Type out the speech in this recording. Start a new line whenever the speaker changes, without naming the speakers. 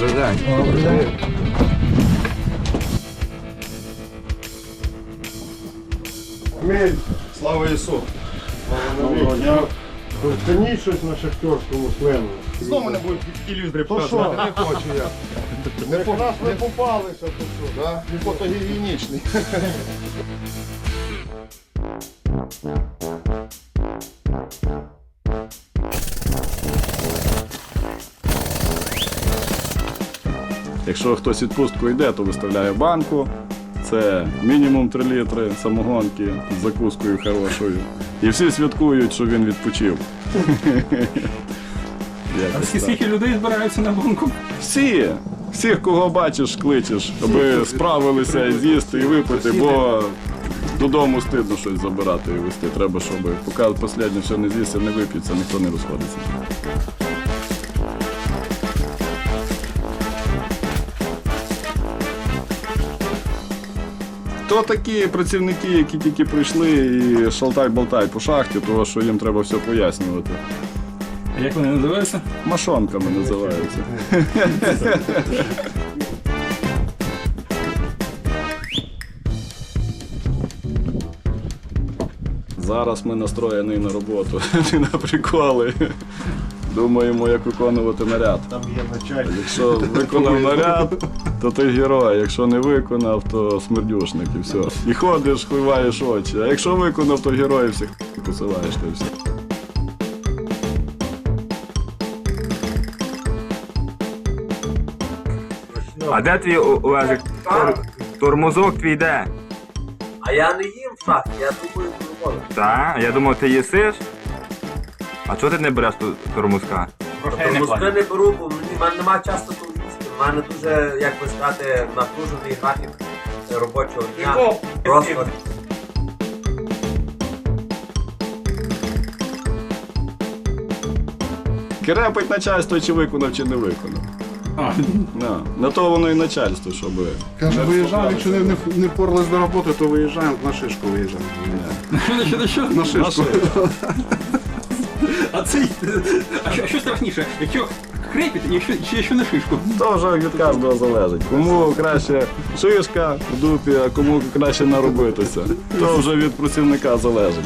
Добрий день.
Добрий день.
Хмель, слава Ісу! Дня. Щось на шахтерському плену.
Знову мене будуть ілюздрі
То
показувати, не хочу я.
Не по нас не попалися, то що, да?
Фотогігієнічний.
Якщо хтось відпустку йде, то виставляє банку. Це мінімум 3 літри самогонки з закускою хорошою. І всі святкують, що він відпочив. Так.
Скільки людей збираються на банку?
Всі, всіх, кого бачиш, кличеш, аби справилися і з'їсти і випити, бо додому стидно щось забирати і вести. Треба, щоб поки останнє ще не з'їсти, не вип'ється, ніхто не розходиться. То такі працівники, які тільки прийшли і шалтай-болтай по шахті, тому що їм треба все пояснювати.
А як вони називаються?
Машонками називаються. Зараз ми настроєні на роботу, не на приколи. Думаємо, як виконувати наряд.
Там є начальник.
Якщо виконав наряд, то ти герой. Якщо не виконав, то смердюшник і все. І ходиш, хливаєш очі. А якщо виконав, то герої всіх посилаєш то і все.
А де твій Олежик? Тур- Тормозок твій де?
А я не їм шахті, я думаю, що можу.
Так, я думав, ти їсиш. А чого ти не береш ту тормозка?
Мозки не беру, бо мені в мене немає часу тут їсти. У мене дуже, як би сказати, напружений графік робочого дня. Просто
Керепить начальство, чи виконав, чи не виконав. На, на то воно і начальство, щоб.
Каже, виїжджаємо, якщо не, не, не впорались до роботи, то виїжджаємо, на шишку виїжджаємо.
Що, що, що?
На шишку.
А це... А що, що страшніше? Якщо крепить, якщо, чи якщо на шишку?
То вже від кожного залежить. Кому краще шишка в дупі, а кому краще наробитися. То вже від працівника залежить.